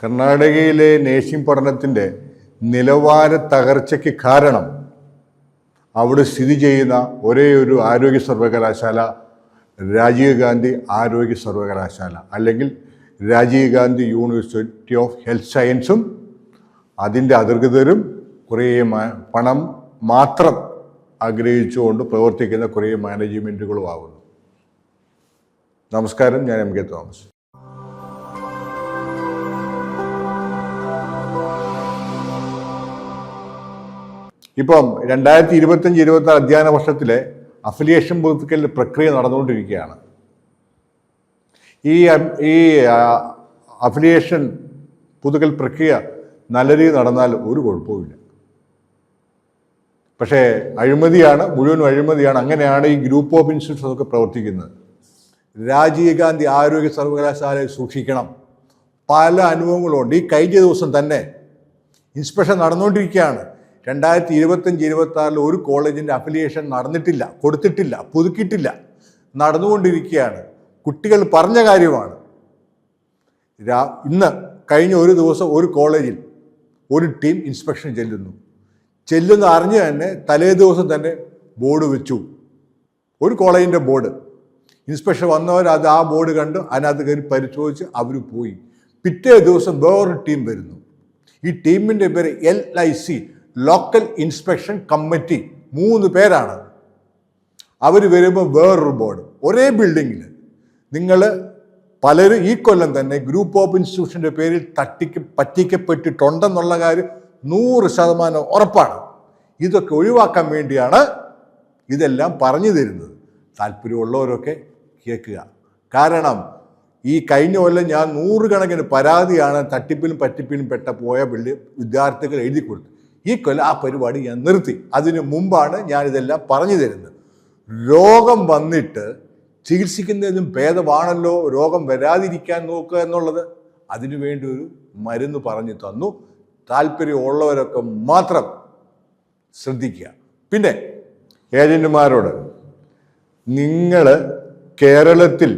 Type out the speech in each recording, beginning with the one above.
കർണാടകയിലെ നേഴ്സിംഗ് പഠനത്തിന്റെ നിലവാര തകർച്ചയ്ക്ക് കാരണം അവിടെ സ്ഥിതി ചെയ്യുന്ന ഒരേ ഒരു ആരോഗ്യ സർവകലാശാല രാജീവ് ഗാന്ധി ആരോഗ്യ സർവകലാശാല അല്ലെങ്കിൽ Rajiv Gandhi university of health സയൻസും അതിന്റെ അതിർഗതരും കുറേ പണം മാത്രം ആഗ്രഹിച്ചുകൊണ്ട് പ്രവർത്തിക്കുന്ന കുറേ മാനേജ്മെന്റുകളും ആകുന്നു നമസ്കാരം. ഞാൻ എം കെ തോമസ്. ഇപ്പം രണ്ടായിരത്തി ഇരുപത്തഞ്ച് ഇരുപത്തി അധ്യയന വർഷത്തിലെ അഫിലിയേഷൻ പുതുക്കൽ പ്രക്രിയ നടന്നുകൊണ്ടിരിക്കുകയാണ്. ഈ ഈ അഫിലിയേഷൻ പുതുക്കൽ പ്രക്രിയ നല്ല രീതിയിൽ നടന്നാൽ ഒരു കുഴപ്പവുമില്ല. പക്ഷേ അഴിമതിയാണ് മുഴുവൻ അഴിമതിയാണ്. അങ്ങനെയാണ് ഈ ഗ്രൂപ്പ് ഓഫ് ഇൻസ്റ്റിറ്റ്യൂട്ട്സ് ഒക്കെ പ്രവർത്തിക്കുന്നത്. രാജീവ് ഗാന്ധി ആരോഗ്യ സർവകലാശാലയെ സൂക്ഷിക്കണം. പല അനുഭവങ്ങളുണ്ട്. ഈ കഴിഞ്ഞ ദിവസം തന്നെ ഇൻസ്പെക്ഷൻ നടന്നുകൊണ്ടിരിക്കുകയാണ്. രണ്ടായിരത്തി ഇരുപത്തഞ്ച് ഇരുപത്തി ഒരു കോളേജിന്റെ അഫിലിയേഷൻ നടന്നിട്ടില്ല കൊടുത്തിട്ടില്ല പുതുക്കിയിട്ടില്ല. നടന്നുകൊണ്ടിരിക്കുകയാണ്. കുട്ടികൾ പറഞ്ഞ കാര്യമാണ്. ഇന്ന് കഴിഞ്ഞ ഒരു ദിവസം ഒരു കോളേജിൽ ഒരു ടീം ഇൻസ്പെക്ഷൻ ചെല്ലുന്നു. ചെല്ലുന്ന അറിഞ്ഞ് തന്നെ തലേ ദിവസം തന്നെ ബോർഡ് വെച്ചു. ഒരു കോളേജിന്റെ ബോർഡ് ഇൻസ്പെക്ഷൻ വന്നവർ അത് ആ ബോർഡ് കണ്ട് അതിനകത്ത് കയറി പരിശോധിച്ച് അവർ പോയി. പിറ്റേ ദിവസം വേറൊരു ടീം വരുന്നു. ഈ ടീമിന്റെ പേര് L I C local inspection committee മൂന്ന് പേരാണ്. അവർ വരുമ്പോൾ വേറൊരു ബോർഡ്. ഒരേ ബിൽഡിങ്ങിൽ നിങ്ങൾ പലരും ഈ കൊല്ലം തന്നെ ഗ്രൂപ്പ് ഓഫ് ഇൻസ്റ്റിറ്റ്യൂഷന്റെ പേരിൽ തട്ടിക്ക് പറ്റിക്കപ്പെട്ടിട്ടുണ്ടെന്നുള്ള കാര്യം നൂറ് ശതമാനം ഉറപ്പാണ്. ഇതൊക്കെ ഒഴിവാക്കാൻ വേണ്ടിയാണ് ഇതെല്ലാം പറഞ്ഞു തരുന്നത്. താല്പര്യമുള്ളവരൊക്കെ കേൾക്കുക. കാരണം ഈ കഴിഞ്ഞ കൊല്ലം ഞാൻ നൂറുകണക്കിന് പരാതിയാണ് തട്ടിപ്പിലും പറ്റിപ്പിലും പെട്ട പോയ വിദ്യാർത്ഥികൾ എഴുതി കൊടുത്തു ഈ കൊല്ലം ആ പരിപാടി ഞാൻ നിർത്തി. അതിനു മുമ്പാണ് ഞാനിതെല്ലാം പറഞ്ഞു തരുന്നത്. രോഗം വന്നിട്ട് ചികിത്സിക്കുന്നതിനും ഭേദമാണല്ലോ രോഗം വരാതിരിക്കാൻ നോക്കുക എന്നുള്ളത്. അതിനു വേണ്ടി ഒരു മരുന്ന് പറഞ്ഞു തന്നു. താല്പര്യമുള്ളവരൊക്കെ മാത്രം ശ്രദ്ധിക്കുക. പിന്നെ ഏജന്റുമാരോട് നിങ്ങൾ കേരളത്തിൽ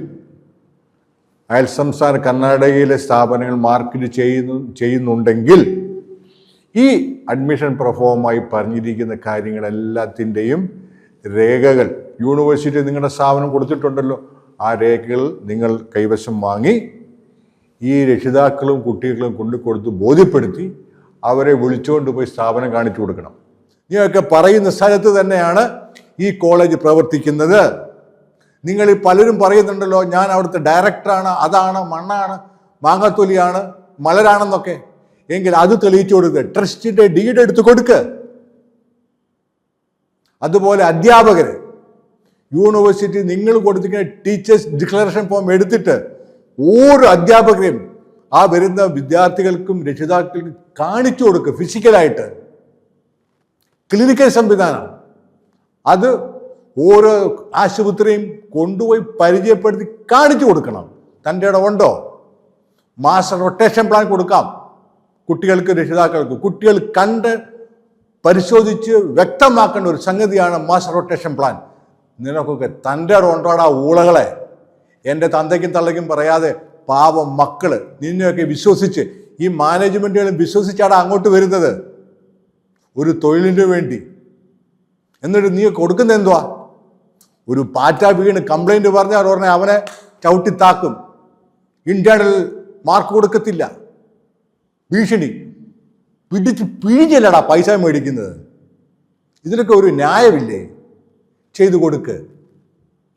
അയൽ സംസ്ഥാന കർണാടകയിലെ സ്ഥാപനങ്ങൾ മാർക്കറ്റ് ചെയ്യുന്നു ചെയ്യുന്നുണ്ടെങ്കിൽ ഈ അഡ്മിഷൻ പ്രഫോമായി പറഞ്ഞിരിക്കുന്ന കാര്യങ്ങളെല്ലാത്തിന്റെയും രേഖകൾ യൂണിവേഴ്സിറ്റി നിങ്ങളുടെ സ്ഥാപനം കൊടുത്തിട്ടുണ്ടല്ലോ. ആ രേഖകൾ നിങ്ങൾ കൈവശം വാങ്ങി ഈ രക്ഷിതാക്കളും കുട്ടികളും കൊണ്ടു കൊടുത്ത് ബോധ്യപ്പെടുത്തി അവരെ വിളിച്ചുകൊണ്ട് പോയി സ്ഥാപനം കാണിച്ചു കൊടുക്കണം. നീയൊക്കെ പറയുന്ന സ്ഥലത്ത് തന്നെയാണ് ഈ കോളേജ് പ്രവർത്തിക്കുന്നത്. നിങ്ങൾ പലരും പറയുന്നുണ്ടല്ലോ ഞാൻ അവിടുത്തെ ഡയറക്ടറാണ് അതാണ് മണ്ണാണ് മാങ്ങാത്തൊലിയാണ് മലരാണെന്നൊക്കെ. എങ്കിൽ അത് തെളിയിച്ചു കൊടുക്കുക ട്രസ്റ്റിന്റെ ഡീഡ് എടുത്ത് കൊടുക്ക്. അതുപോലെ അധ്യാപകര് യൂണിവേഴ്സിറ്റി നിങ്ങൾ കൊടുത്തിരിക്കുന്ന ടീച്ചേഴ്സ് ഡിക്ലറേഷൻ ഫോം എടുത്തിട്ട് ഓരോ അധ്യാപകരെയും ആ വരുന്ന വിദ്യാർത്ഥികൾക്കും രക്ഷിതാക്കൾക്കും കാണിച്ചു കൊടുക്കുക ഫിസിക്കലായിട്ട് ക്ലിനിക്കൽ സംവിധാനം. അത് ഓരോ ആശുപത്രിയും കൊണ്ടുപോയി പരിചയപ്പെടുത്തി കാണിച്ചു കൊടുക്കണം. തന്റെ ഇടമുണ്ടോ മാസ്റ്റർ റൊട്ടേഷൻ പ്ലാൻ കൊടുക്കാം. കുട്ടികൾക്ക് രക്ഷിതാക്കൾക്ക് കുട്ടികൾ കണ്ട് പരിശോധിച്ച് വ്യക്തമാക്കേണ്ട ഒരു സംഗതിയാണ് മാസ് റൊട്ടേഷൻ പ്ലാൻ. നിനക്കൊക്കെ തന്റെ റോണ്ടോടാ ഊളകളെ. എന്റെ തന്തയ്ക്കും തള്ളയ്ക്കും പറയാതെ പാവം മക്കൾ നിന്നെയൊക്കെ വിശ്വസിച്ച് ഈ മാനേജ്മെന്റുകളും വിശ്വസിച്ചാണ് അങ്ങോട്ട് വരുന്നത്. ഒരു തൊഴിലിന് വേണ്ടി. എന്നിട്ട് നീ കൊടുക്കുന്ന എന്തുവാ? ഒരു പാറ്റ വീണ് കംപ്ലൈന്റ് പറഞ്ഞാൽ ഉടനെ അവനെ ചവിട്ടിത്താക്കും. ഇന്റേണൽ മാർക്ക് കൊടുക്കത്തില്ല. ഭീഷണി. പിടിച്ച് പിഴിഞ്ഞല്ലടാ പൈസ മേടിക്കുന്നത്. ഇതിനൊക്കെ ഒരു ന്യായമില്ലേ? ചെയ്തു കൊടുക്ക്.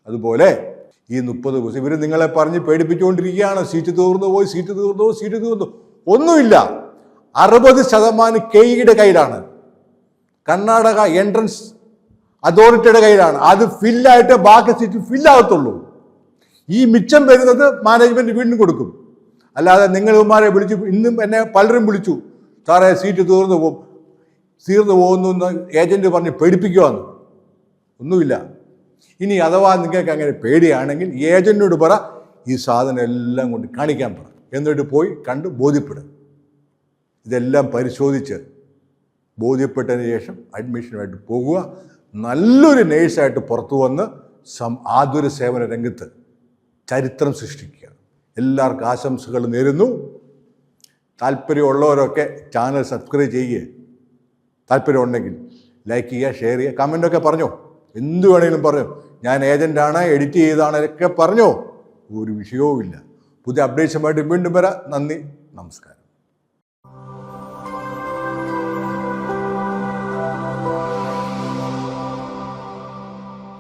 അതുപോലെ ഈ മുപ്പത് ദിവസം ഇവർ നിങ്ങളെ പറഞ്ഞ് പേടിപ്പിച്ചുകൊണ്ടിരിക്കുകയാണ്. സീറ്റ് തീർന്നു പോയി സീറ്റ് തീർന്നു പോയി സീറ്റ് തീർന്നു. ഒന്നുമില്ല. അറുപത് ശതമാനം കെയുടെ കയ്യിലാണ്. കർണാടക എൻട്രൻസ് അതോറിറ്റിയുടെ കയ്യിലാണ്. അത് ഫില്ലായിട്ട് ബാക്കി സീറ്റ് ഫില്ലാകത്തുള്ളൂ. ഈ മിച്ചം വരുന്നത് മാനേജ്മെന്റ് വീണ്ടും കൊടുക്കും. അല്ലാതെ നിങ്ങളുമാരെ വിളിച്ചു ഇന്നും എന്നെ പലരും വിളിച്ചു. സാറേ സീറ്റ് തീർന്നു പോകും തീർന്നു പോകുന്നു എന്ന് ഏജന്റ് പറഞ്ഞ് പേടിപ്പിക്കുവാന്ന്. ഒന്നുമില്ല. ഇനി അഥവാ നിങ്ങൾക്ക് അങ്ങനെ പേടിയാണെങ്കിൽ ഏജന്റിനോട് പറ ഈ സാധനം എല്ലാം കൊണ്ട് കാണിക്കാൻ പറ. എന്നിട്ട് പോയി കണ്ട് ബോധ്യപ്പെടും. ഇതെല്ലാം പരിശോധിച്ച് ബോധ്യപ്പെട്ടതിന് ശേഷം അഡ്മിഷനുമായിട്ട് പോകുക. നല്ലൊരു നേഴ്സായിട്ട് പുറത്തു വന്ന് സം ആതുര സേവന രംഗത്ത് ചരിത്രം സൃഷ്ടിക്കുക. എല്ലാവർക്കും ആശംസകൾ നേരുന്നു. താല്പര്യമുള്ളവരൊക്കെ ചാനൽ സബ്സ്ക്രൈബ് ചെയ്യുക. താല്പര്യമുണ്ടെങ്കിൽ ലൈക്ക് ചെയ്യുക ഷെയർ ചെയ്യുക കമന്റൊക്കെ പറഞ്ഞോ. എന്ത് വേണമെങ്കിലും പറഞ്ഞോ. ഞാൻ ഏജന്റാണ് എഡിറ്റ് ചെയ്താണ് ഒക്കെ പറഞ്ഞോ. ഒരു വിഷയവുമില്ല. പുതിയ അപ്ഡേറ്റ്സുമായിട്ട് വീണ്ടും വരാം. നന്ദി നമസ്കാരം.